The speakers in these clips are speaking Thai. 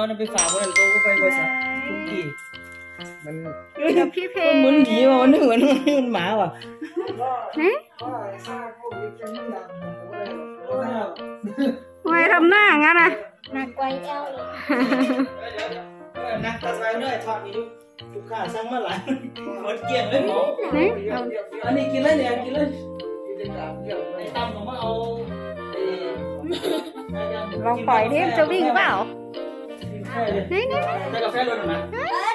ช้านั้นไปฝากบริษัทก็ไปบริษัททุกทีมันเดี๋ยวพี่เพลมันเหมือนหมีว่ะมันเหมือนมันเหมือนหมาว่ะเอ๊ะว่าซาโควิดจะไม่ดังผมเลยทำไมทำหน้างั้นอะหนักกว่าเจ้าเลยนักตัดไปเรื่อยทอดนี้ลูกค้าสั่งมาหลายหมดเกลี้ยงเลยหมอนี่อันนี้กินเลยเนี่ยกินเลยกิจการเกี่ยวไอ้กับตั้มผมมาเอาไอ้ลองปล่อยดิจะวิ่งเปล่า ใช่เลยนี่นี่ได้กาแฟรสหน่อยนะ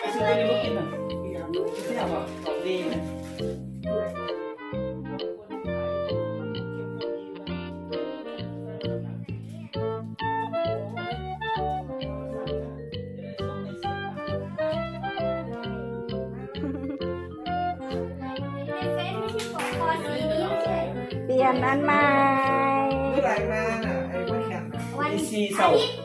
ไอ้ซื้อไปนี่มากินหน่อยไม่เอาอะของดีนะในเฟซไม่ใช่ของคอสีนี้ไม่ใช่เปลี่ยนอันใหม่เมื่อไหร่มาน่ะไอ้ไม่แข็งน่ะวันดีอาซีเสาทิ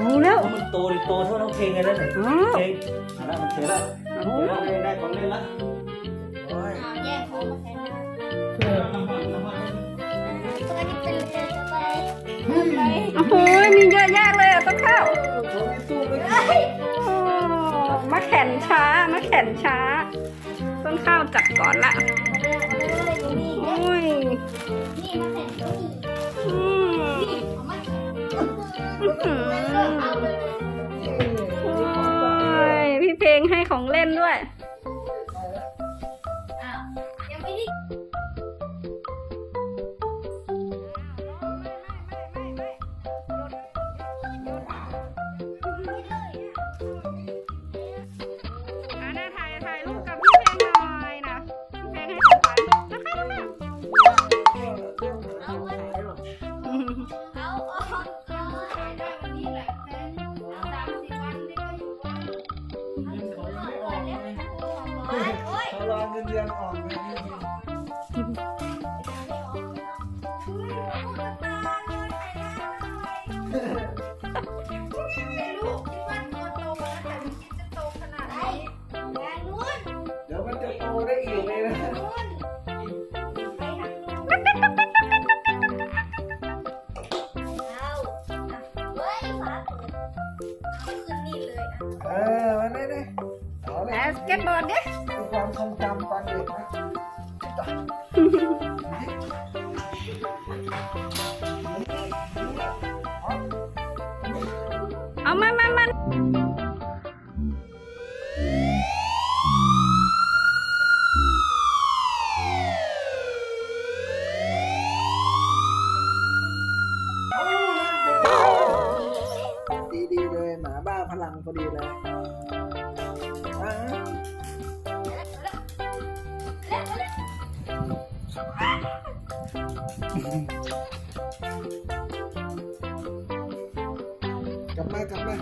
เอาแล้ว มันโตโตเท่าน้องเพลงเลยนะเนี่ยอ๋อเพลงแล้วมันเสียแล้วเสียแล้วได้ของเล่นละโอ้ยอ้าวแยกของมาแทนนะเออน้ำมันน้ำมันตัวนี้เป็นเป็นไปไปโอ้โหมีเยอะแยะเลยอะต้นข้าวเขามีตู้ไม่กี่โอ้มาแข่นช้ามาแข่นช้า ต้นข้าวจับก่อนละมาเร็วมาเลยนี่โอ้ย ไม่รู้วันโตโตแล้วแต่พี่จะโตขนาดไหนแรงนู้นเดี๋วมันจะโตได้อีกเลยนะนู้ไปทนู้เอาเฮ้ยฟาเปิเอาขึ้นนี่เลยอะเออมาเน่น่เอาเลยบาสเกตบอลเนี่ยเป็ความทรงจำตอนเด็กนะานพอดีเลยกลับมากลับมา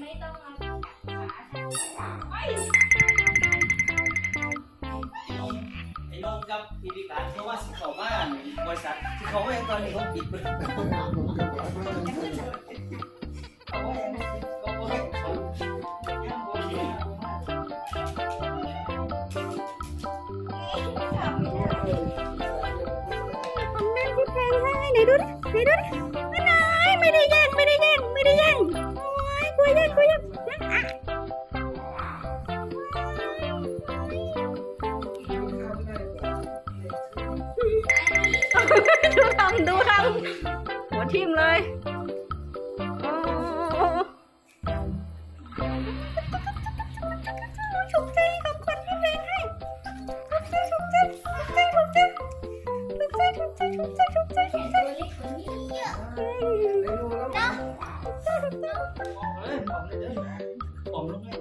ไม่ต้องมาขาฉัน บริษัทสิเขาว่าตอนนี้เขาปิดไปเขาว่าเขาว่าเขาของเล่ไหนดูดิไหนดูดิไม่ได้ไม่ได้แย่งไม่ได้แย่งไม่ได้แย่งโอ้ยกลัวแย่งกลัวแย่ง ทิ่มเลยโอ้ถูกใจของคนพี่เพลงให้ถูกใจถูกใจถูกใจถูกใจถูกใจถูกใจถูกใจถูกใจถูกใจได้ดูแล้วนะเฮ้ยผมเลยเด้อผมลงให้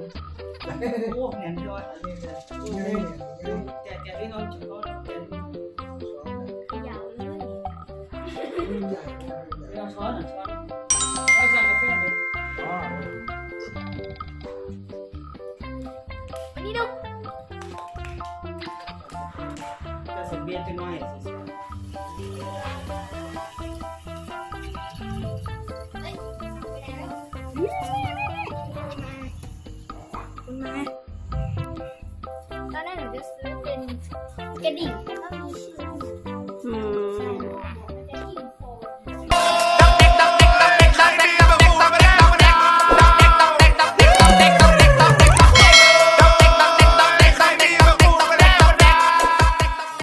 โอ้แหนย้อยอันนี้เลยนี่นี่แกแกที่นอนจุดก็แกยาวเลยใหญ่ เอาช้อนอะช้อนเอาใส่กาแฟไปอ๋ออันนี้ดูจะเสร็จเบียร์จะน้อยสิคุณมาตอนแรกหนูจะซื้อเป็นกระดิ่ง